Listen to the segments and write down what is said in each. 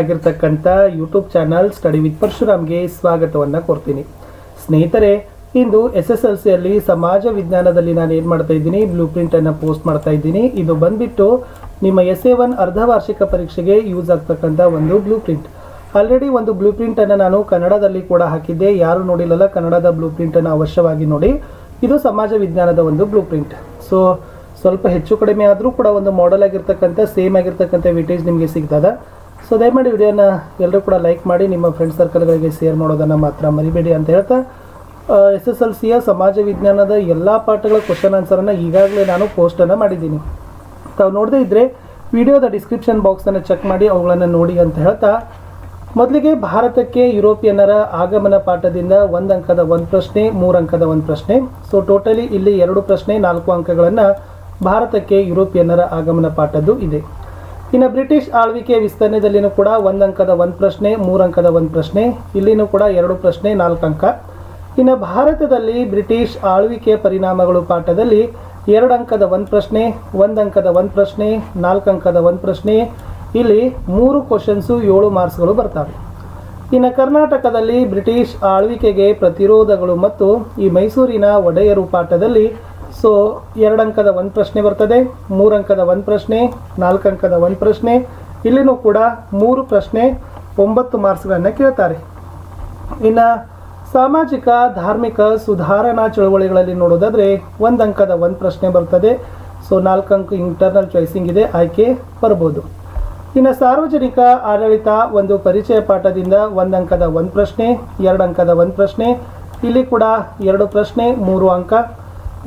ಆಗಿರ್ತಕ್ಕಂಥ YouTube channel study with ಪರಶುರಾಮ್ಗೆ ಸ್ವಾಗತವನ್ನು ಕೊಡ್ತೀನಿ. ಸ್ನೇಹಿತರೆ, ಇಂದು ಎಸ್ ಎಸ್ ಎಲ್ ಸಿಯಲ್ಲಿ ಸಮಾಜ ವಿಜ್ಞಾನದಲ್ಲಿ ನಾನು ಏನು ಮಾಡ್ತಾ ಇದ್ದೀನಿ ಬ್ಲೂ ಪ್ರಿಂಟನ್ನು ಪೋಸ್ಟ್ ಮಾಡ್ತಾ ಇದ್ದೀನಿ. ಇದು ಬಂದ್ಬಿಟ್ಟು ನಿಮ್ಮ ಎಸ್ ಎ ಒನ್ ಅರ್ಧ ವಾರ್ಷಿಕ ಪರೀಕ್ಷೆಗೆ ಯೂಸ್ ಆಗ್ತಕ್ಕಂಥ ಒಂದು ಬ್ಲೂ ಪ್ರಿಂಟ್ ಆಲ್ರೆಡಿ ಒಂದು ಬ್ಲೂ ಪ್ರಿಂಟನ್ನು ನಾನು ಕನ್ನಡದಲ್ಲಿ ಕೂಡ ಹಾಕಿದ್ದೆ. ಯಾರು ನೋಡಿಲ್ಲಲ್ಲ, ಕನ್ನಡದ ಬ್ಲೂ ಪ್ರಿಂಟನ್ನು ಅವಶ್ಯವಾಗಿ ನೋಡಿ. ಇದು ಸಮಾಜ ವಿಜ್ಞಾನದ ಒಂದು ಬ್ಲೂ ಪ್ರಿಂಟ್ ಸೊ ಸ್ವಲ್ಪ ಹೆಚ್ಚು ಕಡಿಮೆ ಆದರೂ ಕೂಡ ಒಂದು ಮಾಡೆಲ್ ಆಗಿರ್ತಕ್ಕಂಥ ಸೇಮ್ ಆಗಿರ್ತಕ್ಕಂಥ ವಿಟೇಜ್ ನಿಮಗೆ ಸಿಗ್ತದ. ಸೊ ದಯಮಾಡಿ ವಿಡಿಯೋನ ಎಲ್ಲರೂ ಕೂಡ ಲೈಕ್ ಮಾಡಿ, ನಿಮ್ಮ ಫ್ರೆಂಡ್ ಸರ್ಕಲ್ಗಳಿಗೆ ಶೇರ್ ಮಾಡೋದನ್ನು ಮಾತ್ರ ಮರಿಬೇಡಿ ಅಂತ ಹೇಳ್ತಾ ಎಸ್ ಎಸ್ ಎಲ್ ಸಿಯ ಸಮಾಜ ವಿಜ್ಞಾನದ ಎಲ್ಲ ಪಾಠಗಳ ಕ್ವಶನ್ ಆನ್ಸರನ್ನು ಈಗಾಗಲೇ ನಾನು ಪೋಸ್ಟನ್ನು ಮಾಡಿದ್ದೀನಿ. ತಾವು ನೋಡದೇ ಇದ್ದರೆ ವಿಡಿಯೋದ ಡಿಸ್ಕ್ರಿಪ್ಷನ್ ಬಾಕ್ಸನ್ನು ಚೆಕ್ ಮಾಡಿ, ಅವುಗಳನ್ನು ನೋಡಿ ಅಂತ ಹೇಳ್ತಾ, ಮೊದಲಿಗೆ ಭಾರತಕ್ಕೆ ಯುರೋಪಿಯನ್ನರ ಆಗಮನ ಪಾಠದಿಂದ ಒಂದು ಅಂಕದ ಒಂದು ಪ್ರಶ್ನೆ, ಮೂರು ಅಂಕದ ಒಂದು ಪ್ರಶ್ನೆ ಸೊ ಟೋಟಲಿ ಇಲ್ಲಿ ಎರಡು ಪ್ರಶ್ನೆ, ನಾಲ್ಕು ಅಂಕಗಳನ್ನು ಭಾರತಕ್ಕೆ ಯುರೋಪಿಯನ್ನರ ಆಗಮನ ಪಾಠದ್ದು ಇದೆ. ಇನ್ನು ಬ್ರಿಟಿಷ್ ಆಳ್ವಿಕೆ ವಿಸ್ತರಣೆಯಲ್ಲಿನೂ ಕೂಡ ಒಂದು ಅಂಕದ ಒಂದು ಪ್ರಶ್ನೆ, ಮೂರು ಅಂಕದ ಒಂದು ಪ್ರಶ್ನೆ, ಇಲ್ಲಿನೂ ಕೂಡ ಎರಡು ಪ್ರಶ್ನೆ, ನಾಲ್ಕು ಅಂಕ. ಇನ್ನು ಭಾರತದಲ್ಲಿ ಬ್ರಿಟಿಷ್ ಆಳ್ವಿಕೆ ಪರಿಣಾಮಗಳು ಪಾಠದಲ್ಲಿ ಎರಡು ಅಂಕದ ಒಂದು ಪ್ರಶ್ನೆ, ಒಂದು ಅಂಕದ ಒಂದು ಪ್ರಶ್ನೆ, ನಾಲ್ಕು ಅಂಕದ ಒಂದು ಪ್ರಶ್ನೆ, ಇಲ್ಲಿ ಮೂರು ಕ್ವಶನ್ಸು ಏಳು ಮಾರ್ಕ್ಸ್ಗಳು ಬರ್ತವೆ. ಇನ್ನು ಕರ್ನಾಟಕದಲ್ಲಿ ಬ್ರಿಟಿಷ್ ಆಳ್ವಿಕೆಗೆ ಪ್ರತಿರೋಧಗಳು ಮತ್ತು ಈ ಮೈಸೂರಿನ ಒಡೆಯರು ಪಾಠದಲ್ಲಿ ಸೊ ಎರಡು ಅಂಕದ ಒಂದು ಪ್ರಶ್ನೆ ಬರ್ತದೆ ಮೂರು ಅಂಕದ ಒಂದು ಪ್ರಶ್ನೆ ನಾಲ್ಕು ಅಂಕದ ಒಂದು ಪ್ರಶ್ನೆ, ಇಲ್ಲಿನೂ ಕೂಡ ಮೂರು ಪ್ರಶ್ನೆ ಒಂಬತ್ತು ಮಾರ್ಕ್ಸ್ಗಳನ್ನು ಕೇಳ್ತಾರೆ. ಇನ್ನು ಸಾಮಾಜಿಕ, ಧಾರ್ಮಿಕ ಸುಧಾರಣಾ ಚಳುವಳಿಗಳಲ್ಲಿ ನೋಡೋದಾದರೆ ಒಂದು ಅಂಕದ ಒಂದು ಪ್ರಶ್ನೆ ಬರ್ತದೆ. ಸೊ ನಾಲ್ಕು ಅಂಕ ಇಂಟರ್ನಲ್ ಚಾಯ್ಸಿಂಗ್ ಇದೆ, ಆಯ್ಕೆ ಬರ್ಬೋದು. ಇನ್ನು ಸಾರ್ವಜನಿಕ ಆಡಳಿತ ಒಂದು ಪರಿಚಯ ಪಾಠದಿಂದ ಒಂದು ಅಂಕದ ಒಂದು ಪ್ರಶ್ನೆ ಎರಡು ಅಂಕದ ಒಂದು ಪ್ರಶ್ನೆ, ಇಲ್ಲಿ ಕೂಡ ಎರಡು ಪ್ರಶ್ನೆ, ಮೂರು ಅಂಕ.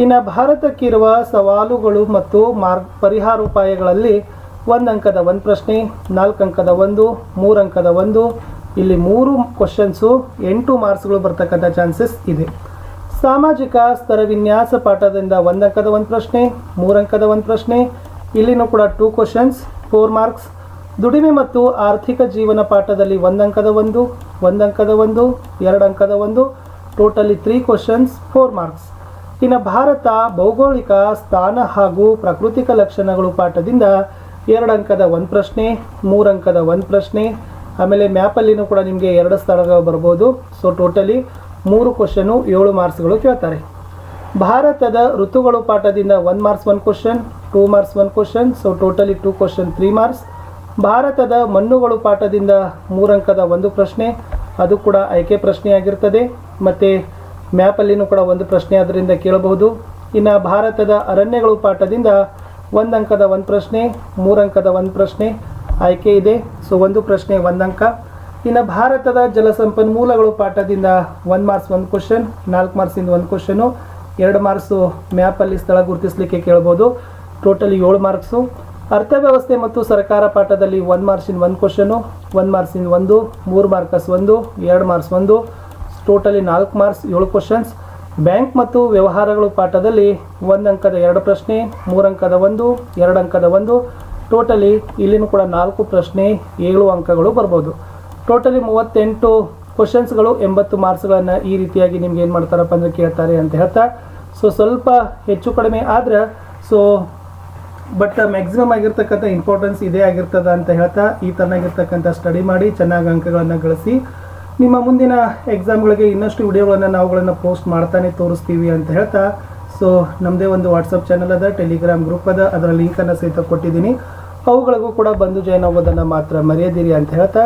ಇನ್ನು ಭಾರತಕ್ಕಿರುವ ಸವಾಲುಗಳು ಮತ್ತು ಮಾರ್ಗ ಪರಿಹಾರೋಪಾಯಗಳಲ್ಲಿ ಒಂದು ಅಂಕದ ಒಂದು ಪ್ರಶ್ನೆ ನಾಲ್ಕು ಅಂಕದ ಒಂದು ಮೂರು ಅಂಕದ ಒಂದು, ಇಲ್ಲಿ ಮೂರು ಕ್ವಶನ್ಸು ಎಂಟು ಮಾರ್ಕ್ಸ್ಗಳು ಬರ್ತಕ್ಕಂಥ ಚಾನ್ಸಸ್ ಇದೆ. ಸಾಮಾಜಿಕ ಸ್ತರ ವಿನ್ಯಾಸ ಪಾಠದಿಂದ ಒಂದು ಅಂಕದ ಒಂದು ಪ್ರಶ್ನೆ ಮೂರು ಅಂಕದ ಒಂದು ಪ್ರಶ್ನೆ, ಇಲ್ಲಿನೂ ಕೂಡ ಟೂ ಕ್ವಶನ್ಸ್ ಫೋರ್ ಮಾರ್ಕ್ಸ್ ದುಡಿಮೆ ಮತ್ತು ಆರ್ಥಿಕ ಜೀವನ ಪಾಠದಲ್ಲಿ ಒಂದು ಅಂಕದ ಒಂದು ಒಂದು ಅಂಕದ ಒಂದು ಎರಡು ಅಂಕದ ಒಂದು totally three questions four marks ಇನ್ನು ಭಾರತ ಭೌಗೋಳಿಕ ಸ್ಥಾನ ಹಾಗೂ ಪ್ರಾಕೃತಿಕ ಲಕ್ಷಣಗಳು ಪಾಠದಿಂದ ಎರಡು ಅಂಕದ ಒಂದು ಪ್ರಶ್ನೆ ಮೂರು ಅಂಕದ ಒಂದು ಪ್ರಶ್ನೆ, ಆಮೇಲೆ ಮ್ಯಾಪಲ್ಲಿನೂ ಕೂಡ ನಿಮಗೆ ಎರಡು ಸ್ಥಳಗಳು ಬರ್ಬೋದು. ಸೊ ಟೋಟಲಿ ಮೂರು ಕ್ವಶನು ಏಳು ಮಾರ್ಕ್ಸ್ಗಳು ಕೇಳ್ತಾರೆ. ಭಾರತದ ಋತುಗಳು ಪಾಠದಿಂದ one marks one question two marks one question so totally two question three marks ಭಾರತದ ಮಣ್ಣುಗಳು ಪಾಠದಿಂದ ಮೂರಂಕದ ಒಂದು ಪ್ರಶ್ನೆ, ಅದು ಕೂಡ ಆಯ್ಕೆ ಪ್ರಶ್ನೆಯಾಗಿರ್ತದೆ. ಮತ್ತು ಮ್ಯಾಪಲ್ಲಿನೂ ಕೂಡ ಒಂದು ಪ್ರಶ್ನೆ ಅದರಿಂದ ಕೇಳಬಹುದು. ಇನ್ನು ಭಾರತದ ಅರಣ್ಯಗಳು ಪಾಠದಿಂದ ಒಂದು ಅಂಕದ ಒಂದು ಪ್ರಶ್ನೆ, ಮೂರಂಕದ ಒಂದು ಪ್ರಶ್ನೆ ಆಯ್ಕೆ ಇದೆ. ಸೊ ಒಂದು ಪ್ರಶ್ನೆ ಒಂದು ಅಂಕ ಇನ್ನು ಭಾರತದ ಜಲಸಂಪನ್ಮೂಲಗಳು ಪಾಠದಿಂದ ಒಂದು ಮಾರ್ಕ್ಸ್ ಒಂದು ಕ್ವಶನ್, ನಾಲ್ಕು ಮಾರ್ಕ್ಸಿಂದ ಒಂದು ಕ್ವಶನು, ಎರಡು ಮಾರ್ಕ್ಸು ಮ್ಯಾಪಲ್ಲಿ ಸ್ಥಳ ಗುರುತಿಸಲಿಕ್ಕೆ ಕೇಳ್ಬೋದು ಟೋಟಲಿ ಏಳು ಮಾರ್ಕ್ಸು. ಅರ್ಥವ್ಯವಸ್ಥೆ ಮತ್ತು ಸರ್ಕಾರ ಪಾಠದಲ್ಲಿ ಒಂದು ಮಾರ್ಕ್ಸಿನ ಒಂದು ಕ್ವಶನು, ಒಂದು ಮಾರ್ಕ್ಸಿನ ಒಂದು, ಮೂರು ಮಾರ್ಕಸ್ ಒಂದು, ಎರಡು ಮಾರ್ಕ್ಸ್ ಒಂದು. ಟೋಟಲಿ ನಾಲ್ಕು ಮಾರ್ಕ್ಸ್, ಏಳು ಕ್ವಶನ್ಸ್ ಬ್ಯಾಂಕ್ ಮತ್ತು ವ್ಯವಹಾರಗಳು ಪಾಠದಲ್ಲಿ ಒಂದು ಅಂಕದ ಎರಡು ಪ್ರಶ್ನೆ, ಮೂರು ಅಂಕದ ಒಂದು, ಎರಡು ಅಂಕದ ಒಂದು. ಟೋಟಲಿ ಇಲ್ಲಿನೂ ಕೂಡ ನಾಲ್ಕು ಪ್ರಶ್ನೆ, ಏಳು ಅಂಕಗಳು ಬರ್ಬೋದು. ಟೋಟಲಿ ಮೂವತ್ತೆಂಟು ಕ್ವಶನ್ಸ್ಗಳು ಎಂಬತ್ತು ಮಾರ್ಕ್ಸ್ಗಳನ್ನು ಈ ರೀತಿಯಾಗಿ ನಿಮ್ಗೆ ಏನು ಮಾಡ್ತಾರಪ್ಪ ಅಂದರೆ ಕೇಳ್ತಾರೆ ಅಂತ ಹೇಳ್ತಾ. ಸೊ ಸ್ವಲ್ಪ ಹೆಚ್ಚು ಕಡಿಮೆ ಆದ್ರೆ ಸೊ ಬಟ್ ಮ್ಯಾಕ್ಸಿಮಮ್ ಆಗಿರ್ತಕ್ಕಂಥ ಇಂಪಾರ್ಟೆನ್ಸ್ ಇದೇ ಆಗಿರ್ತದ ಅಂತ ಹೇಳ್ತಾ. ಈ ತನ್ನಾಗಿರ್ತಕ್ಕಂಥ ಸ್ಟಡಿ ಮಾಡಿ, ಚೆನ್ನಾಗಿ ಅಂಕಗಳನ್ನು ಗಳಿಸಿ. ನಿಮ್ಮ ಮುಂದಿನ ಎಕ್ಸಾಮ್ಗಳಿಗೆ ಇನ್ನಷ್ಟು ವಿಡಿಯೋಗಳನ್ನು ನಾವುಗಳನ್ನು ಪೋಸ್ಟ್ ಮಾಡ್ತಾನೆ ತೋರಿಸ್ತೀವಿ ಅಂತ ಹೇಳ್ತಾ ಸೊ ನಮ್ಮದೇ ಒಂದು ವಾಟ್ಸಪ್ ಚಾನಲ್ ಅದ ಟೆಲಿಗ್ರಾಮ್ ಗ್ರೂಪ್ ಅದ ಅದರ ಲಿಂಕನ್ನು ಸಹಿತ ಕೊಟ್ಟಿದ್ದೀನಿ. ಅವುಗಳಿಗೂ ಕೂಡ ಬಂದು ಜಾಯ್ನ್ ಆಗೋದನ್ನು ಮಾತ್ರ ಮರೆಯದಿರಿ ಅಂತ ಹೇಳ್ತಾ